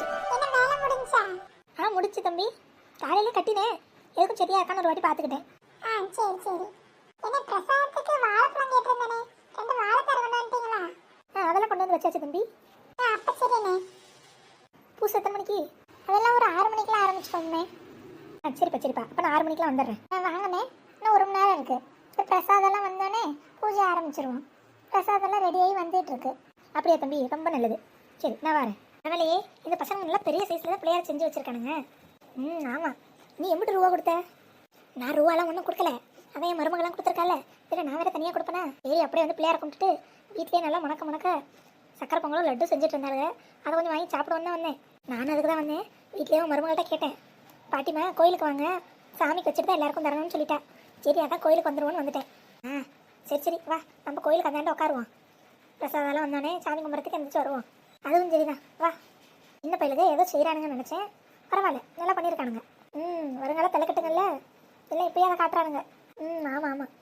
முடிஞ்சிருச்சு ஆ முடிச்சு தம்பி. காலையில கட்டினேன். எதுக்கும் சரியா இருக்கான்னு ஒரு வாட்டி பார்த்துக்கிட்டேன். ஆ சரி சரி. என்ன பிரசாதத்துக்கு வாழைப்பழம் கேட்டிருந்தேனே? ரெண்டு வாழைப்பழம் கொண்டு வந்துட்டீங்களா? ஆ அதெல்லாம் கொண்டு வந்து வச்சாச்சு தம்பி. ஆ அப்ப சரிண்ணே. பூசு எத்தனை மணிக்கு? அதெல்லாம் ஒரு ஆறு மணிக்கெல்லாம் ஆரம்பிச்சிட்டோமே ஆ சரிப்பா சரிப்பா. அப்போ நான் ஆறு மணிக்கெலாம் வந்துடுறேன். ஆ வாங்கண்ணே. இன்னும் ஒரு மணி நேரம் இருக்கு. இப்போ பிரசாதம்லாம் வந்தோடனே பூஜை ஆரம்பிச்சிருவோம். பிரசாதம்லாம் ரெடியாகி வந்துட்டு இருக்கு. அப்படியா தம்பி? ரொம்ப நல்லது. சரி நான் வரேன். அவளே இந்த பசங்க நல்லா பெரிய சைஸில் தான் பிள்ளையார் செஞ்சு வச்சிருக்கானுங்க. ம் ஆமாம் நீ எம்பிட்டு ரூபா கொடுத்த? நான் ரூபாலாம் ஒன்றும் கொடுக்கல. அதான் என் மருமகளாம் கொடுத்துருக்கால இல்லை நான் வேற தனியாக கொடுப்பேனா? சரி அப்படியே வந்து பிள்ளையார கும்பிட்டுட்டு வீட்லயே நல்லா முணக்க முணக்க சக்கரை பொங்கலும் லட்டு செஞ்சுட்டு இருந்தாங்க அதை கொஞ்சம் வாங்கி சாப்பிடுவோன்னு தான் வந்தேன். நானும் அதுக்கு தான் வந்தேன். வீட்லேயே மருமகள்கிட்ட கேட்டேன். பாட்டிமா கோயிலுக்கு வாங்க. சாமிக்கு வச்சுட்டு தான் எல்லாருக்கும் தரணும்னு சொல்லிட்டேன் சரி அதான் கோயிலுக்கு வந்துருவோன்னு வந்துட்டேன். ஆ சரி சரி. வா நம்ம கோயிலுக்கு அந்தாண்ட உட்காருவோம். பிரசாதெல்லாம் வந்தோடனே சாமி கும்பிட்றதுக்கு எந்திரிச்சு வருவோம். அதுவும் சரிதான். வா. சின்ன பையலுக்கு ஏதோ செய்கிறானுங்கன்னு நினச்சேன். பரவாயில்ல நல்லா பண்ணியிருக்கானுங்க. ம் வருங்கால தலைக்கட்டுங்கள்ல? இல்லை இப்போயே அதை காட்டுறானுங்க. ம் ஆமாம் ஆமாம்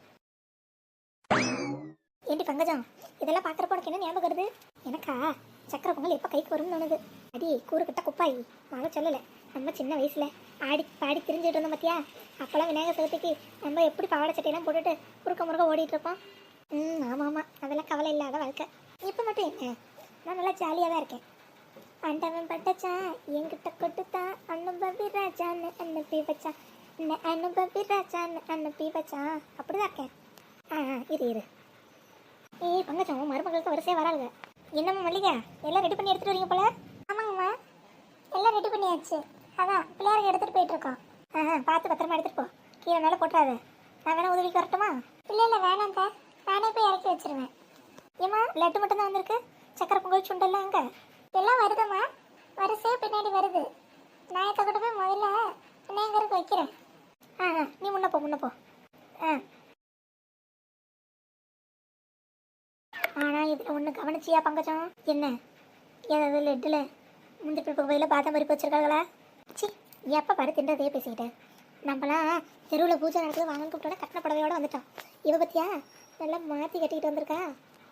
ஏண்டி பங்கஜம் இதெல்லாம் பார்க்குறப்ப உனக்கு என்ன ஞாபகம் வருது? எனக்கா? சக்கரை பொங்கல் எப்போ கைக்கு வரும்னு தோணுது. அடி கூறுகிட்ட குப்பாய். மழை சொல்லலை. நம்ம சின்ன வயசில் ஆடி பாடி திரிஞ்சுட்டு இருந்தோம் பார்த்தியா அப்போல்லாம் விநாயகர் சதுர்த்திக்கு நம்ம எப்படி பாவாடை சட்டையெல்லாம் போட்டுட்டு குறுக்க முறுக்க ஓடிட்டு இருப்போம்? ம் ஆமாம் ஆமாம் அதெல்லாம் கவலை இல்லாத வாழ்க்கை. இப்போ மட்டும் என்ன? நான் நல்லா ஜாலியாக தான் இருக்கேன். ஆண்டவன் பட்டச்சான் என்கிட்ட கொட்டுத்தான் அனுபவி ராஜான்னு அனுப்பி வச்சான் என்ன அனுபவி ராஜான்னு அனுப்பி வச்சான் அப்படிதான் இருக்கேன். ஆ இரு இரு. ஏய் பங்கஜம் மருமகளுக்கு வரிசையாக வராளுங்க என்னம்மா மல்லிகா? எல்லாம் ரெடி பண்ணி எடுத்துகிட்டு வரீங்க போல? ஆமாங்கம்மா. எல்லாம் ரெடி பண்ணியாச்சு. அதான் பிள்ளையாருக்கு எடுத்துகிட்டு போயிட்டுருக்கோம் ஆ பார்த்து பத்திரமா எடுத்துகிட்டு போ. கீழே மேலே போட்டுறாது. நான் வேணா உதவிக்கு வரட்டுமா? இல்லை இல்லை வேணாங்க நானே போய் இறக்கி வச்சிருவேன். ஏம்மா லட்டு மட்டும்தான் வந்திருக்கு? சக்கரை பொங்கல் சுண்டெல்லாம் அங்கே? எல்லாம் வருதும்மா. வரிசையே பின்னாடி வருது. நான் இதை கூட போய் முதல்ல விநாயகருக்கு வைக்கிறேன். ஆ ஆ, நீ முன்ன போ முன்ன போ. ஆ. ஆனால் இதில் ஒன்று கவனிச்சியா பங்கஜம்? என்ன? ஏதாவது லெட்டில் முந்தி பருப்பு வகையில் பாதம் பறிப்பு வச்சிருக்காங்களா? சி எப்போ படு தின்றதையே பேசிக்கிட்டேன் நம்மளாம் தெருவில் பூஜை நடக்குது வாங்கன்னு கூப்பிட்டோட கட்டின புடவையோட வந்துட்டோம். இவ பற்றியா நல்லா மாற்றி கட்டிக்கிட்டு வந்திருக்கா.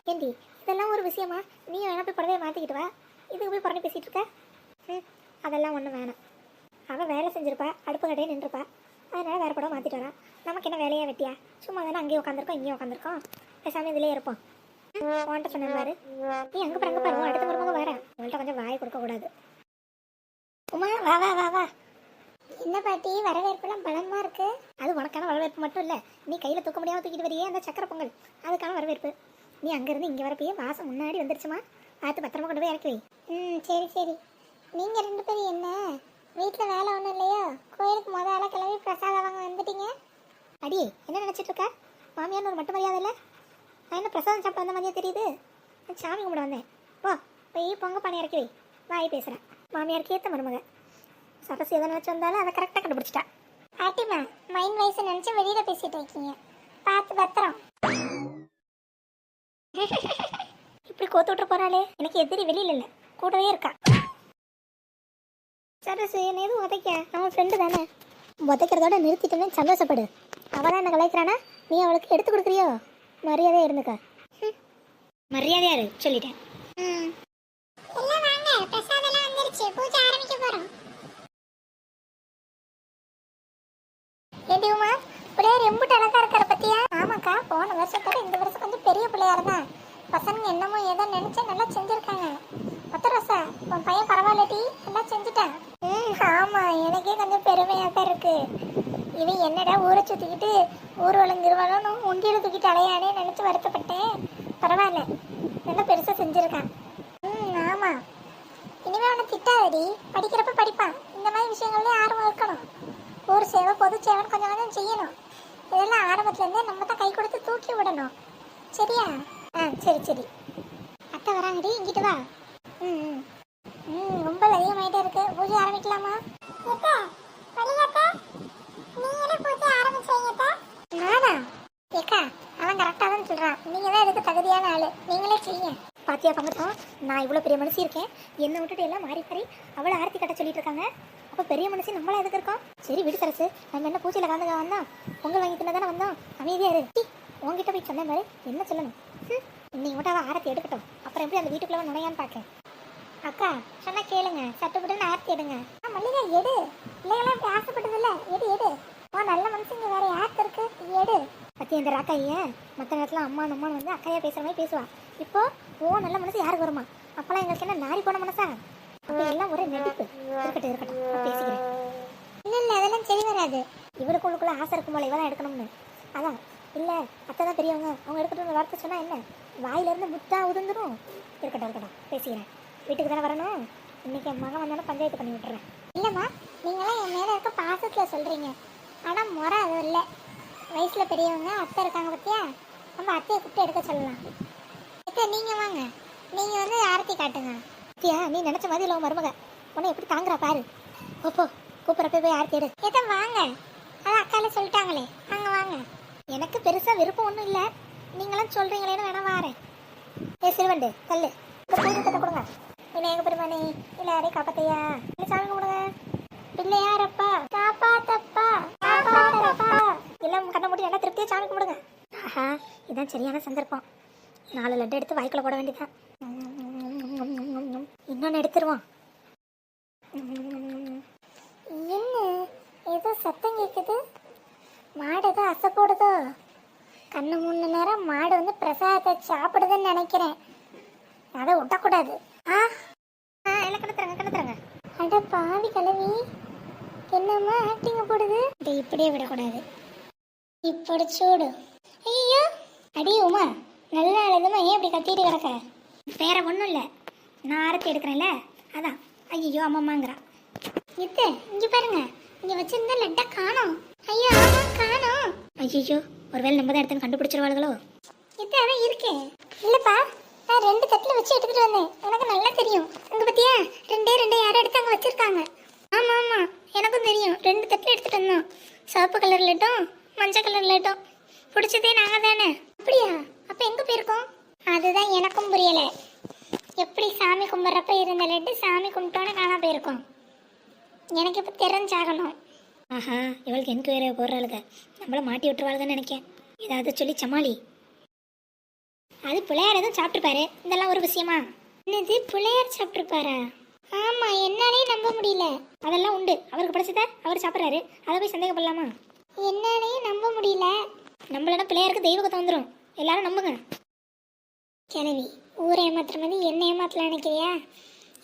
ஏண்டி இதெல்லாம் ஒரு விஷயமா? நீ வேணா போய் புடவையை மாற்றிக்கிட்டு வா. இதுக்கு போய் புறணி பேசிகிட்டு இருக்க. ம் அதெல்லாம் ஒன்றும் வேணாம். அவள் வேலை செஞ்சிருப்பா அடுப்பு கடையே நின்றுப்பா அதனால வேறு படம் மாற்றிட்டு வரா. நமக்கு என்ன வேலையாக வெட்டியா? சும்மா தானே அங்கேயே உட்காந்துருக்கோம் இங்கேயும் உட்காந்துருக்கோம் பேசாமல் இதிலே இருப்போம். உன்ட்ட சொன்னேன் பாரு. நீ அங்கே பாரு அங்கே பாரு. அடுத்த மருமக வரேன் உங்கள்கிட்ட கொஞ்சம் வாய் கொடுக்கக்கூடாது உமா வா வா வா வா. என்ன பாட்டி வரவேற்பெல்லாம் பலமா இருக்கு? அது உனக்கான வரவேற்பு மட்டும் இல்லை. நீ கையில் தூக்க முடியாமல் தூக்கிட்டு வரியே அந்த சக்கரை பொங்கல். அதுக்கான வரவேற்பு. நீ அங்கேருந்து இங்கே வரப்பயே வாசம் முன்னாடி வந்துருச்சுமா? பார்த்து பத்திரமா கொண்டு போய் இறக்கி வை. ம் சரி சரி. நீங்கள் ரெண்டு பேரும் என்ன? வீட்டில் வேலை ஒன்றும் இல்லையோ? கோயிலுக்கு முத ஆளாக கிளம்பி பிரசாதம் வாங்க வந்துட்டீங்க? அடி என்ன நினச்சிட்டு இருக்க? மாமியார்னு ஒரு மட்டும் மரியாதை இல்லை? நான் என்ன பிரசாதம் சாப்பிட்டு வந்த மாதிரியே தெரியுது? நான் சாமி கும்பிட வந்தேன். வா போய் பொங்க பானை இறக்கி வை. வாய் பேசுகிறேன் மாமியாருக்கு ஏற்ற மருமக. சரசு எதை நினச்சி வந்தாலும் அதை கரெக்டாக கண்டுபிடிச்சிட்டா. பாட்டிமா மைண்ட் வயசு நினச்சி வெளியில் பேசிட்டு இருக்கீங்க. பார்த்து பத்திரம். இப்படி கோத்து விட்டு போறாளே. எனக்கு எதிரி வெளியில இல்லை. கூடவே இருக்கா. சரசு என்ன எதுவும் உதைக்க? நம்ம ஃப்ரெண்டு தானே. உதைக்கிறதோட நிறுத்திட்டேன்னு சந்தோஷப்படு. அவள் என்ன கலாய்க்கிறானா? நீ அவளுக்கு எடுத்து கொடுக்குறியோ? மரியாதையாக இருந்துக்க. ம். மரியாதையா இரு. சொல்லிட்டேன். ம் எல்லாம் வாங்க பிரசாதம்லாம் வந்துருச்சு பூஜை ஆரம்பிக்க போகிறோம் ஏண்டி உமா பிள்ளையார் எம்புட்டு அழகா இருக்கிற பத்தியா ஆமாக்கா போன வருஷத்தோட இந்த வருஷம் கொஞ்சம் பெரிய பிள்ளையார் தான் பசங்க என்னமோ ஏதோ நினைச்சு நல்லா செஞ்சிருக்காங்க பத்து ரோசா உன் பையன் பரவாயில்லடி நல்லா செஞ்சுட்டான் ம் ஆமா எனக்கே கொஞ்சம் பெருமையாக தான் இருக்கு. இவன் என்னடா ஊரை சுற்றிக்கிட்டு ஊர்வலம் கிருவலம் உண்டியில் தூக்கிட்டு அலையானே நினச்சி வருத்தப்பட்டேன். பரவாயில்ல. நல்லா பெருசாக செஞ்சுருக்கான். ம் ஆமாம் இனிமேல் அவனை திட்டாதடி. படிக்கிறப்ப படிப்பான். இந்த மாதிரி விஷயங்கள்லயும் ஆர்வம் இருக்கணும். ஊர் சேவை பொது சேவைன்னு கொஞ்சம் கொஞ்சம் செய்யணும். இதெல்லாம் ஆரம்பத்துலேருந்தே நம்ம தான் கை கொடுத்து தூக்கி விடணும். சரியா? ஆ சரி சரி. அத்தை வராங்கடி. இங்கிட்டு வா. ம் ம். ம் ரொம்ப அதிகமாகிட்டே இருக்கு. பூஜை ஆரம்பிக்கலாமா? நானா? ஏக்கா அவன் கரெக்டாக தான் சொல்கிறான் நீங்கள் தான் இதுக்கு தகுதியான ஆளு. நீங்களே செய்யுங்க. பாத்தியா பங்கத்தம் நான் இவ்வளோ பெரிய மனுஷி இருக்கேன். என்னை விட்டுட்டு எல்லாம் மாறி மாறி அவளை ஆர்த்தி கட்ட சொல்லிட்டு இருக்காங்க. அப்போ பெரிய மனுஷன் நம்மளா எதுக்கு இருக்கோம்? சரி விடு சரசு. நம்ம என்ன பூஜையில் கலந்துக்க வந்தோம் பொங்கல் வாங்கி தின்ன தானே வந்தோம். அமைதியாக இரு. உங்ககிட்ட போய் சொன்ன பாரு என்ன சொல்லணும்? ம், இன்னைக்கு மட்டும் அவள் ஆரத்தி எடுக்கட்டும். அப்புறம் எப்படி அந்த வீட்டுக்குள்ளே நுழையான்னு பார்க்கேன் அக்கா சொன்னா கேளுங்க. சட்டுப்பட்டு ஆர்த்தி எடுங்க. மல்லிகா எடு. பிள்ளைகளாம் இப்படி ஆசைப்பட்டதில்ல எடு எடு. ஓ நல்ல மனுஷங்க வேற யாருக்கு இருக்கு? எடு. பத்தி இந்த ஏன்? மற்ற நேரத்தில் அம்மா அம்மான்னு வந்து அக்கையா பேசுற மாதிரி பேசுவா. இப்போ ஓ நல்ல மனசு யாருக்கு வருமா? அப்பெல்லாம் எங்களுக்கு என்ன நாரி போன மனசா? அப்ப எல்லாம் ஒரே நடிப்பு. இருக்கட்டும் இருக்கட்டும். பேசிக்கிறேன். இல்ல இல்ல அதெல்லாம் சரி வராது. இவளுக்கு உள்ளுக்குள்ள ஆசை இருக்கும் போல இவெல்லாம் எடுக்கணும்னு. அதான். இல்லை அத்தை தான் பெரியவங்க. அவங்க எடுக்கட்டும் வார்த்தை சொன்னா என்ன? வாயில இருந்து முத்தா உதிர்ந்துடும் இருக்கட்டும் இருக்கட்டும். பேசிக்கிறேன். வீட்டுக்கு தானே வரணும்? இன்னைக்கு என் மகன் வந்தாலும் பஞ்சாயத்து பண்ணி விட்டுறேன். இல்லைம்மா நீங்களாம் என் மேலே இருக்க பாசத்தில் சொல்கிறீங்க ஆனால் முறை அதுவும் இல்லை. வயசில் பெரியவங்க அத்தை இருக்காங்க பத்தியா? நம்ம அத்தையை கூப்பிட்டு எடுக்க சொல்லலாம். அத்தை நீங்கள் வாங்க. நீங்கள் வந்து ஆரத்தி காட்டுங்க. அத்தியா நீ நினச்ச மாதிரி இல்லை மருமக. உன்னை எப்படி தாங்குறா பாரு. ஓப்போ கூப்பிட்றப்ப போய் ஆரத்தி எடு. ஏத்த வாங்க? அது அக்கால சொல்லிட்டாங்களே. வாங்க வாங்க. எனக்கு பெருசாக விருப்பம் ஒன்றும் இல்லை. நீங்களாம் சொல்கிறீங்களேன்னு வேணா வாரேன். ஏ சிறுவண்டு கல் இந்த கொடுங்க. என்ன எங்க பெருமானே இல்லை யாரையும் காப்பாத்தையா இல்லை சாமி கும்பிடுங்க. பிள்ளையாரப்பா காப்பாத்தப்பா. காப்பாத்தப்பா. எல்லாம் கண்ணை மூடி நல்லா திருப்தியாக சாமி கும்பிடுங்க. ஆஹா இதான் சரியான சந்தர்ப்பம். நாலு லட்டு எடுத்து வாய்க்குள்ள போட வேண்டியதான் இன்னொன்று எடுத்துருவோம். என்ன? ஏதோ சத்தம் கேட்குது மாடு ஏதோ அசை போடுதோ? கண்ணு மூணு நேரம் மாடு வந்து பிரசாதத்தை சாப்பிடுதுன்னு நினைக்கிறேன். அதை விட்டக்கூடாது ஆ தரங்க கண்ணு தரங்க அட பாவி கிழவி என்னம்மா ஆக்டிங்க போடுது? இதை இப்படியே விடக்கூடாது. இப்படி சூடு. ஐயோ அடி உமா நல்ல ஏன் இப்படி கத்திட்டு கிடக்க? வேற ஒன்றும் இல்லை. நான் ஆரத்தி எடுக்கிறேன்ல அதான். ஐயோ அம்மம்மாங்கிறா. இத்து இங்க பாருங்க. இங்க வச்சிருந்த லட்டை காணோம். ஐயோ ஆமா காணோம். ஐயோ ஒருவேளை நம்ம தான் எடுத்து கண்டுபிடிச்சிருவாளுகளோ? இது அதான் இருக்கே. இல்லப்பா. நான் ரெண்டு தட்டில் வச்சு எடுத்துட்டு வந்தேன். எனக்கு நல்லா தெரியும். அங்க பத்தியா? ரெண்டே ரெண்டே யாரும் எடுத்து அங்க வச்சிருக்காங்க. ஆமாம் ஆமாம் எனக்கும் தெரியும். ரெண்டு தட்டில் எடுத்துட்டு வந்தோம். சிவப்பு கலர் லட்டும் மஞ்சள் கலர் லட்டும் பிடிச்சதே நாங்கள் தானே? அப்படியா? அப்ப எங்க போயிருக்கோம்? அதுதான் எனக்கும் புரியல. எப்படி சாமி கும்பிட்றப்ப இருந்த லட்டு சாமி கும்பிட்டோன்னு காணாம போயிருக்கோம். எனக்கு இப்போ தெரிஞ்சாகணும். ஆஹா இவளுக்கு என்கொயரி போடுறாளுங்க நம்மள மாட்டி விட்டுருவாளுங்கன்னு நினைக்கேன். ஏதாவது சொல்லி சமாளி. அது பிள்ளையார் எதுவும் சாப்பிட்டுருப்பாரு. இதெல்லாம் ஒரு விஷயமா? என்னது பிள்ளையார் சாப்பிட்டுருப்பாரா? ஆமா என்னாலே நம்ப முடியல. அதெல்லாம் உண்டு. அவருக்கு பிடிச்சத அவர் சாப்பிட்றாரு. அதை போய் சந்தேகப்படலாமா? என்னாலே நம்ப முடியல. நம்மளோட பிள்ளையாருக்கு தெய்வகத்தை வந்துடும் எல்லாரும் நம்புங்க. கிழவி ஊரை ஏமாத்துற மாதிரி என்ன ஏமாத்தலாம் நினைக்கிறியா?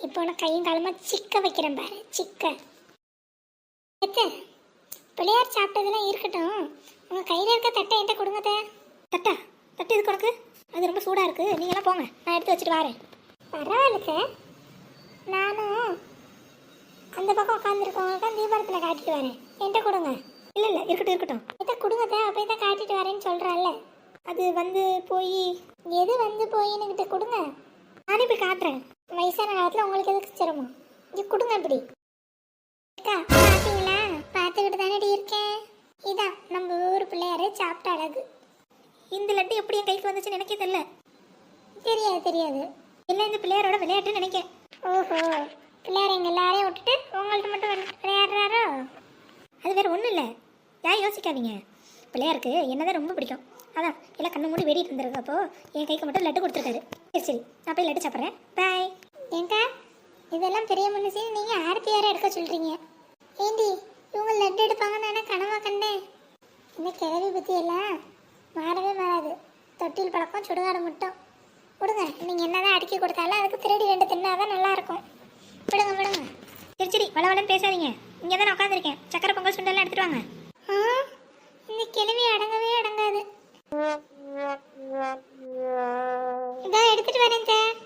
இப்போ உனக்கு கையும் காலமாக சிக்க வைக்கிறேன் பாரு. சிக்க. பிள்ளையார் சாப்பிட்டதெல்லாம் இருக்கட்டும். உங்கள் கையில் இருக்க தட்டை என்கிட்ட கொடுங்க தட்டா? தட்டு இதுக்கு உனக்கு? அது ரொம்ப சூடாக இருக்கு. நீங்களாம் போங்க. நான் எடுத்து வச்சுட்டு வரேன். பரவாயில்ல நானும் அந்த பக்கம் உட்காந்துருக்கவங்க தீபாரத்தில் காட்டிட்டு வரேன். என்கிட்ட கொடுங்க. இல்லை இல்லை. இருக்கட்டும் இருக்கட்டும். இதை கொடுங்க தான் அப்போ இதை காட்டிட்டு வரேன்னு சொல்கிறாள்ல அது வந்து போய் எது வந்து போயின்னுகிட்ட கொடுங்க. நானே போய் காட்டுறேன். வயசான காலத்தில் உங்களுக்கு எதுக்கு சிரமம்? இங்கே கொடுங்க இப்படி அக்கா பார்த்தீங்களா பார்த்துக்கிட்டு தானே இருக்கேன். இதான் நம்ம ஊர் பிள்ளையாரு சாப்பிட்ட அழகு. இந்த லட்டு எப்படி என் கைக்கு வந்துச்சுன்னு எனக்கே தெரியல. தெரியாது தெரியாது. இல்லை இந்த பிள்ளையாரோட விளையாட்டுன்னு நினைக்கேன். ஓஹோ. பிள்ளையார் எங்க எல்லாரையும் விட்டுட்டு உங்கள்ட்ட மட்டும் விளை- விளையாடுறாரோ? அது வேற ஒன்றும் இல்லை. யார் யோசிக்காதீங்க. பிள்ளையாருக்கு என்னதான் ரொம்ப பிடிக்கும். அதான் எல்லாம் கண்ணு மூடி வெடிட்டு இருந்திருக்கப்போ என் கைக்கு மட்டும் லட்டு கொடுத்துருக்காரு. சரி சரி நான் போய் லட்டு சாப்பிட்றேன். பாய் ஏங்கா இதெல்லாம் பெரிய மனுஷன் நீங்க ஆரத்தி வேற எடுக்க சொல்றீங்க. ஏண்டி இவங்க லட்டு எடுப்பாங்கன்னு நான் கனவா கண்டேன். இந்த கிழவி பத்தி எல்லாம் மாறவே மாறாது. தொட்டில் பழக்கம் சுடுகாடு மட்டும். விடுங்க என்ன தான் அடுக்கி கொடுத்தாலும் அதுக்கு திருடி ரெண்டு தின்னாதான் நல்லாயிருக்கும் விடுங்க விடுங்க. சரி வளவளன்னு பேசாதீங்க. இங்கே தான் நான் உட்காந்துருக்கேன் சக்கரை பொங்கல் சுண்டெல்லாம் எடுத்துட்டு வாங்க. இந்த கிழவி அடங்கவே அடங்காது. இதான் எடுத்துட்டு வரேன் சார்